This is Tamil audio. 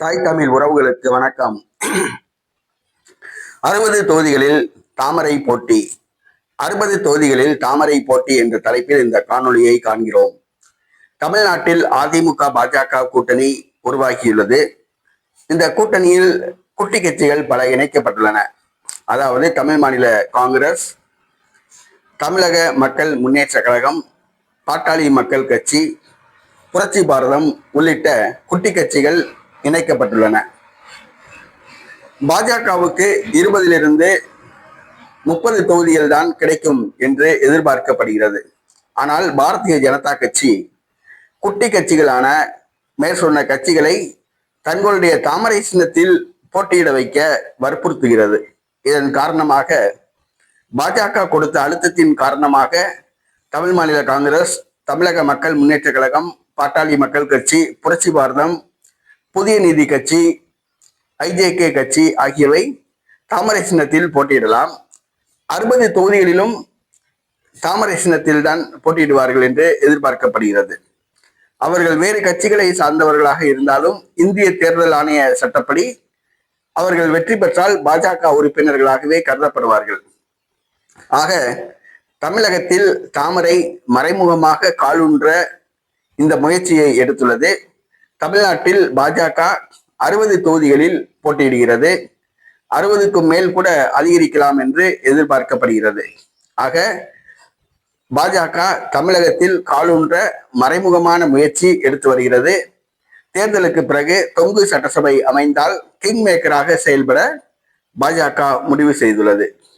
தாய் தமிழ் உறவுகளுக்கு வணக்கம். அறுபது தொகுதிகளில் தாமரை போட்டி. அறுபது தொகுதிகளில் தாமரை போட்டி என்ற தலைப்பில் இந்த காணொளியை காண்கிறோம். தமிழ்நாட்டில் அதிமுக பாஜக கூட்டணி உருவாகியுள்ளது. இந்த கூட்டணியில் குட்டி கட்சிகள் பல இணைக்கப்பட்டுள்ளன. அதாவது தமிழ் மாநில காங்கிரஸ் தமிழக மக்கள் முன்னேற்ற கழகம் பாட்டாளி மக்கள் கட்சி புரட்சி பாரதம் உள்ளிட்ட குட்டி கட்சிகள் இணைக்கப்பட்டுள்ளன. பாஜகவுக்கு இருபதிலிருந்து முப்பது தொகுதிகள் தான் கிடைக்கும் என்று எதிர்பார்க்கப்படுகிறது. ஆனால் பாரதிய ஜனதா கட்சி குட்டி கட்சிகளான மேற்சொன்ன கட்சிகளை தங்களுடைய தாமரை சின்னத்தில் போட்டியிட வைக்க வற்புறுத்துகிறது. இதன் காரணமாக பாஜக கொடுத்த அழுத்தத்தின் காரணமாக தமிழ் மாநில காங்கிரஸ் தமிழக மக்கள் முன்னேற்ற கழகம் பாட்டாளி மக்கள் கட்சி புரட்சி பாரதம் புதிய நீதி கட்சி ஐஜேகே கட்சி ஆகியவை தாமரை சின்னத்தில் போட்டியிடலாம். அறுபது தொகுதிகளிலும் தாமரை சின்னத்தில் தான் போட்டியிடுவார்கள் என்று எதிர்பார்க்கப்படுகிறது. அவர்கள் வேறு கட்சிகளை சார்ந்தவர்களாக இருந்தாலும் இந்திய தேர்தல் ஆணைய சட்டப்படி அவர்கள் வெற்றி பெற்றால் பாஜக உறுப்பினர்களாகவே கருதப்படுவார்கள். ஆக தமிழகத்தில் தாமரை மறைமுகமாக காலுன்ற இந்த முயற்சியை எடுத்துள்ளது. தமிழ்நாட்டில் பாஜக அறுபது தொகுதிகளில் போட்டியிடுகிறது. அறுபதுக்கும் மேல் கூட அதிகரிக்கலாம் என்று எதிர்பார்க்கப்படுகிறது. ஆக பாஜக தமிழகத்தில் காலூன்ற மறைமுகமான முயற்சி எடுத்து வருகிறது. தேர்தலுக்கு பிறகு தொங்கு சட்டசபை அமைந்தால் கிங் மேக்கராக செயல்பட பாஜக முடிவு செய்துள்ளது.